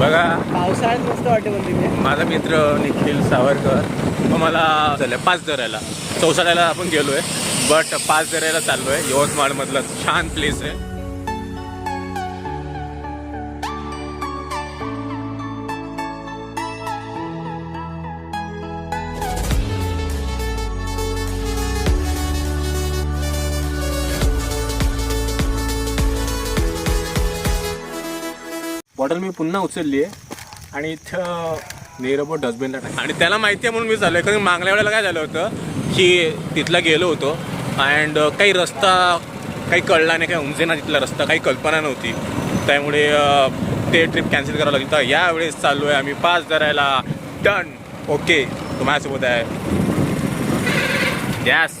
बघा. पावसाळ्यात मस्त वाटते तिथे माझा मित्र निखिल सावरकर मग मला झालं पाच दरायला चौसाळ्याला आपण गेलो आहे बट पाच दरायला चाललो आहे यवतमाळमधलं छान प्लेस आहे. बॉटल मी पुन्हा उचलली आहे. आणि इथं निरबो डस्टबिनला टाक आणि त्याला माहिती आहे म्हणून मी चालू आहे कारण मागल्या वेळेला काय झालं होतं की तिथला गेलो होतो अँड काही रस्ता काही कळला नाही काही उमजे तिथला रस्ता काही कल्पना नव्हती. त्यामुळे ते ट्रिप कॅन्सल करावं लागली. तर यावेळेस चाललो आहे आम्ही. पाच धरायला डन ओके तो माझ्यासोबत आहे. गॅस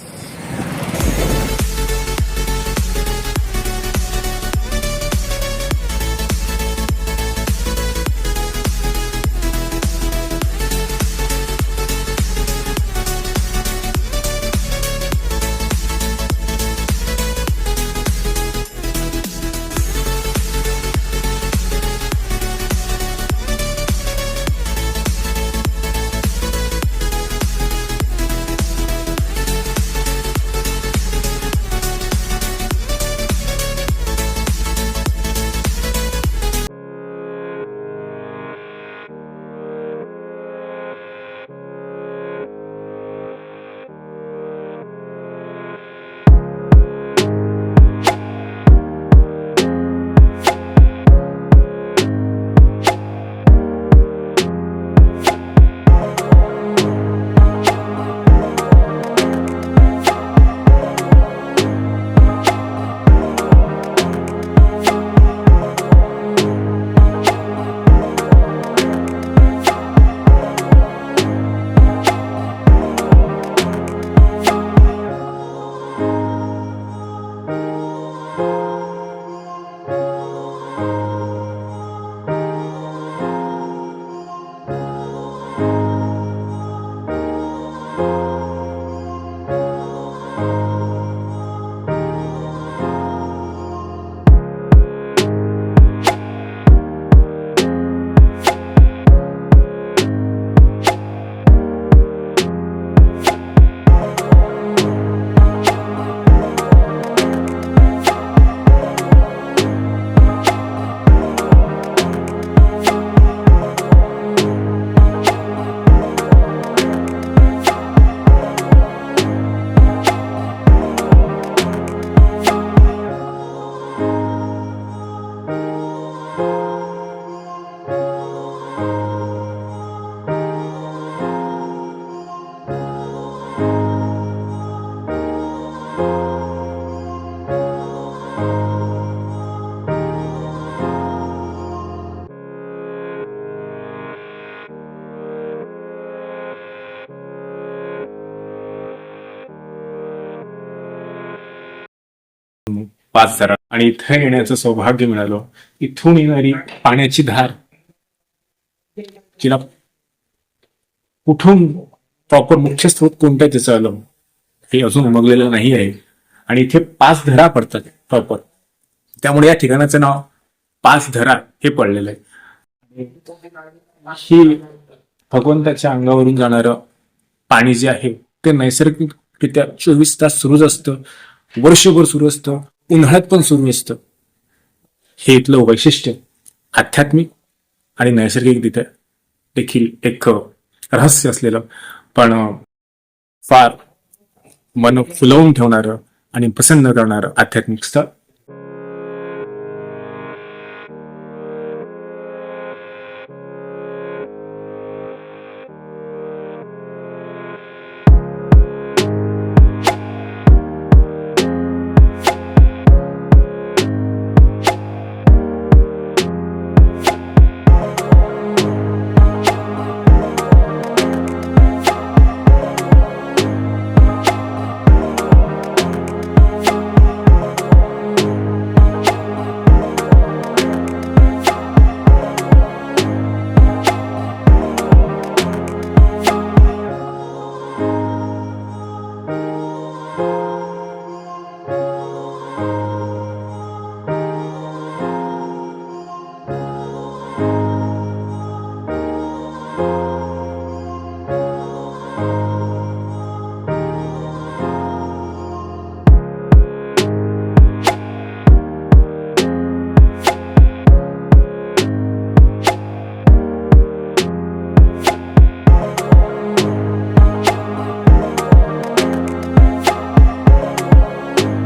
पाच जरा. आणि इथं येण्याचं सौभाग्य मिळालं. इथून येणारी पाण्याची धार. जिला कुठून प्रॉपर मुख्य स्रोत कोणतं आहे त्याचं आलं? हे अजून उमगलेलं नाही आहे. आणि इथे पाच धरा पडतात प्रॉपर. त्यामुळे या ठिकाणाचं नाव पाच धरा हे पडलेलं आहे. ही भगवंताच्या अंगावरून जाणारं पाणी जे आहे ते नैसर्गिकरित्या चोवीस तास सुरूच असतं. वर्षभर सुरू असतं उन्हाळ्यात पण सुरू असतं. हे इथलं वैशिष्ट्य आध्यात्मिक आणि नैसर्गिकरित्या देखील एक रहस्य असलेलं. पण फार मन फुलवून ठेवणारं आणि प्रसन्न करणारं आध्यात्मिक स्थळ.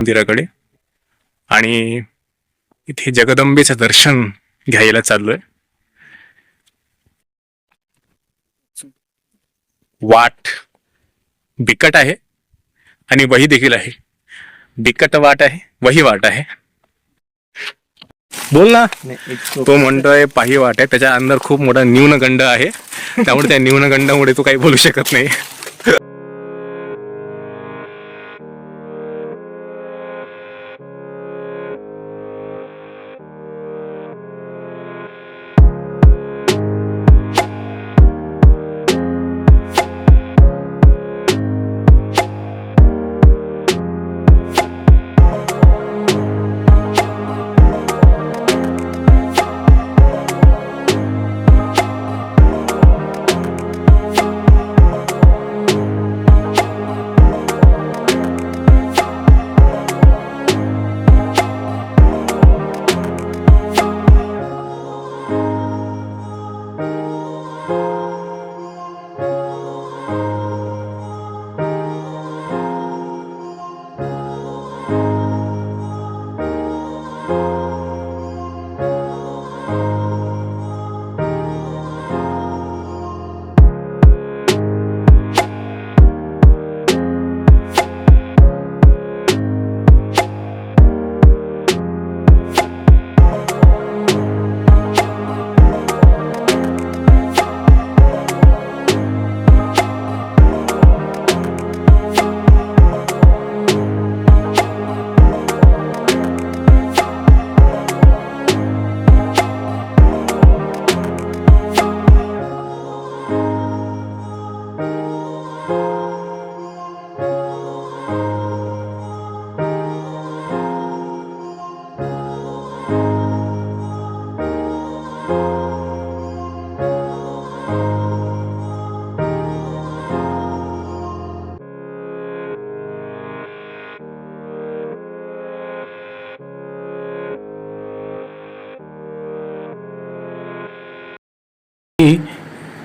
मंदिराकडे. आणि इथे जगदंबेचं दर्शन घ्यायला चाललोय. वाट बिकट आहे आणि वही देखील आहे. बिकट वाट आहे वही वाट आहे. बोल ना. तो म्हणतोय पाही वाट आहे त्याच्या अंदर खूप मोठा न्यूनगंड आहे. त्यामुळे त्या न्यूनगंडामुळे तू काही बोलू शकत नाही.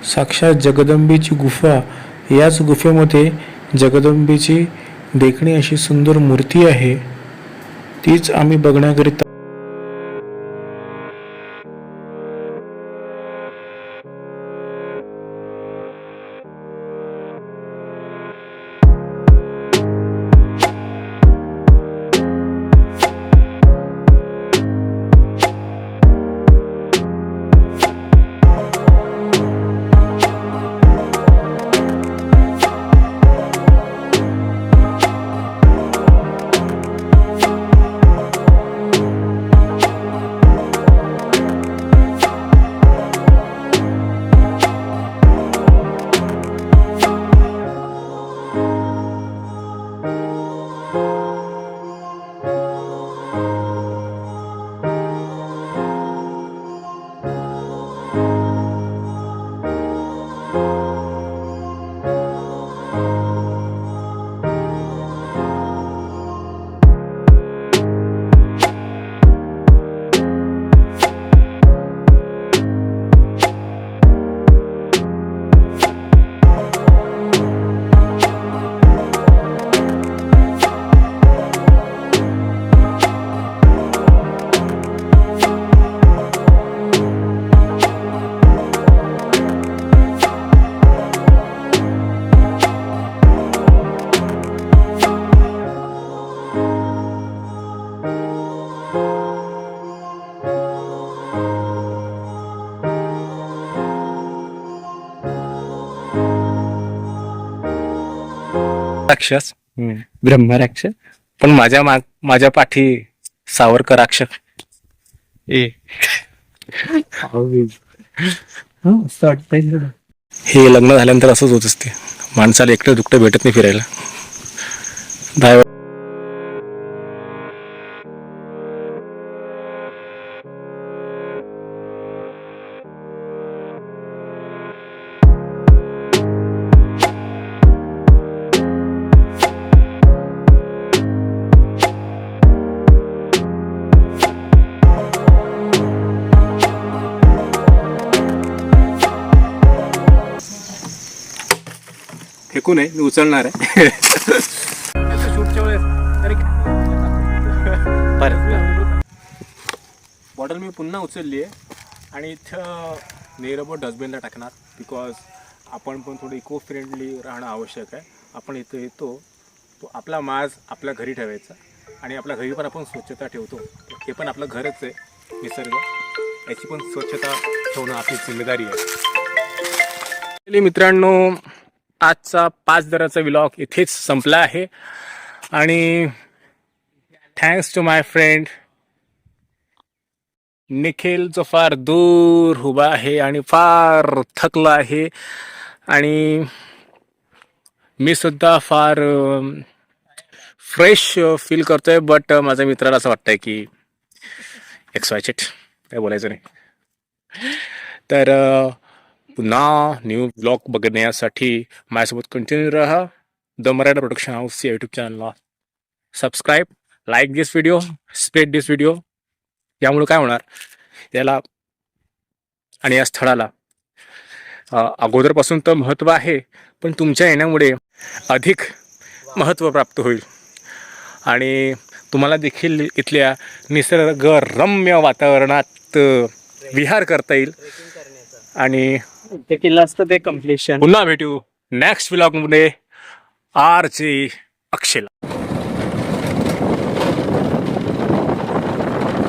साक्षात जगदंबेची गुफा. याच गुफेमध्ये जगदंबेची देखणी अशी सुंदर मूर्ती आहे. तीच आम्ही बघण्याकरिता राक्षस. ब्रह्मराक्षस पण माझ्या मा माझ्या पाठी सावरकर राक्षस. ए. हे लग्न झाल्यानंतर असंच होत असते. माणसाला एकटं दुकटं भेटत नाही फिरायला. दहा फेकू आहे मी उचलणार आहे. बॉटल मी पुन्हा उचलली आहे आणि इथं निरबो डस्टबिनला टाकणार बिकॉज आपण पण थोडं इको फ्रेंडली राहणं आवश्यक आहे. आपण इथं येतो तो आपला माज आपल्या घरी ठेवायचा आणि आपल्या घरी पण आपण स्वच्छता ठेवतो. हे पण आपलं घरच आहे निसर्ग. याची पण स्वच्छता ठेवणं आपली जिम्मेदारी आहे. मित्रांनो आजचा पाच दराचा विलॉग इथेच संपला आहे. आणि thanks to my friend Nikhil जो फार दूर उभा आहे आणि फार थकला आहे. आणि मी सुद्धा फार फ्रेश फील करतोय बट माझ्या मित्राला असं वाटतंय की एक्सवायचेट काय बोलायचं नाही. तर पुन्हा न्यू ब्लॉग बघण्यासाठी माझ्यासोबत कंटिन्यू राहा. द मराठा प्रोडक्शन हाऊस या यूट्यूब चॅनलला subscribe like this video spread this video यामुळे काय होणार? याला आणि या स्थळाला. अगोदरपासून तर महत्त्व आहे पण तुमच्या येण्यामुळे अधिक महत्त्व प्राप्त होईल. आणि तुम्हाला देखील इथल्या निसर्गरम्य वातावरणात विहार करता येईल. आणि ते केलं असतं ते कम्प्लिशन पुन्हा भेटू. नेक्स्ट व्लॉगमध्ये आर जे अक्षयला